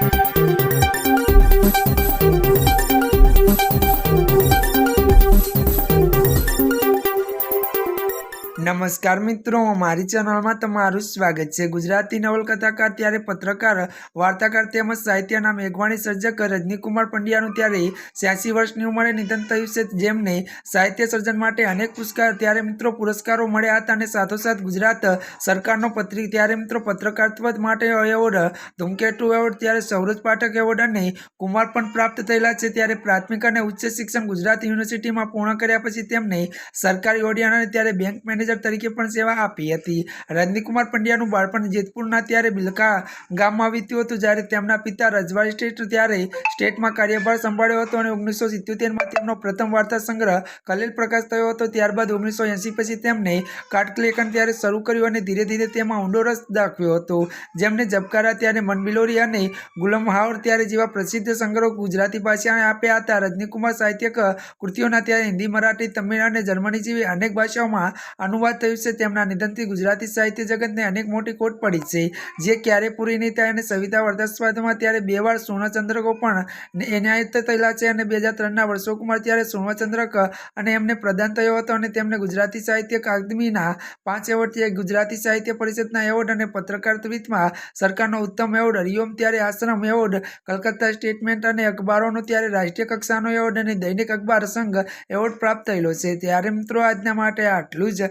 Thank you. નમસ્કાર મિત્રો, મારી ચેનલમાં તમારું સ્વાગત છે. ગુજરાતી નવલકથાકાર, ત્યારે પત્રકાર, વાર્તાકાર તેમજ સાહિત્યના મેઘવાણી સર્જક રજનીકુમાર પંડ્યાનું ત્યારે છ્યાસી વર્ષની ઉંમરે નિધન થયું છે. જેમને સાહિત્ય સર્જન માટે અનેક પુરસ્કાર, ત્યારે મિત્રો પુરસ્કારો મળ્યા હતા અને સાથોસાથ ગુજરાત સરકારનો પત્રિક ત્યારે મિત્રો પત્રકારત્વ માટે એવોર્ડ, ધૂમકેતુ એવોર્ડ, ત્યારે સૌરજ પાઠક એવોર્ડ અને કુમાર પણ પ્રાપ્ત થયેલા છે. ત્યારે પ્રાથમિક અને ઉચ્ચ શિક્ષણ ગુજરાત યુનિવર્સિટીમાં પૂર્ણ કર્યા પછી તેમને સરકારી ઓડિયન ત્યારે બેંક મેનેજર તરીકે પણ સેવા આપી હતી. રજનીકુમાર પંડ્યાનું બાળપણ જેતપુરના ત્યારે બિલકા ગામમાં વીત્યું હતું, જ્યારે તેમના પિતા રજવાડી સ્ટેટ ત્યારે સ્ટેટમાં કાર્યભાર સંભાળ્યો હતો અને ઓગણીસો સિત્યોતેરમાં તેમનો પ્રથમ વાર્તા સંગ્રહ કલેલ પ્રકાશ થયો હતો. ત્યારબાદ ઓગણીસો એંસી પછી તેમને કાટકલેખન ત્યારે શરૂ કર્યું અને ધીરે ધીરે તેમાં ઊંડો રસ દાખવ્યો હતો. જેમને જબકારા ત્યારે મનબિલોરી અને ગુલમહાવર ત્યારે જેવા પ્રસિદ્ધ સંગ્રહો ગુજરાતી ભાષાને આપ્યા હતા. રજનીકુમાર સાહિત્યક કૃતિઓના ત્યારે હિન્દી, મરાઠી, તમિળ અને જર્મની જેવી અનેક ભાષાઓમાં અનુવાદ થયું છે, તેમના નિધનથી ગુજરાતી સાહિત્ય જગતને અનેક મોટી ખોટ પડી છે. જે ક્યારે પૂરી નહીં થાય અને સવિતા વર્ધસ્વાદમાં ત્યારે બે વાર સુવર્ણચંદ્રકો પણ એનાયત થયેલા છે અને બે હજાર ત્રણના વર્ષોકુમાર ત્યારે સુવર્ણચંદ્રક અને એમને પ્રદાન થયો હતો અને તેમને ગુજરાતી સાહિત્ય અકાદમીના પાંચ એવોર્ડથી ગુજરાતી સાહિત્ય પરિષદના એવોર્ડ અને પત્રકારત્વમાં સરકારનો ઉત્તમ એવોર્ડ, હરિઓમ ત્યારે આશ્રમ એવોર્ડ, કલકત્તા સ્ટેટમેન્ટ અને અખબારોનો ત્યારે રાષ્ટ્રીય કક્ષાનો એવોર્ડ અને દૈનિક અખબાર સંઘ એવોર્ડ પ્રાપ્ત થયેલો છે. ત્યારે મિત્રો, આજના માટે આટલું જ.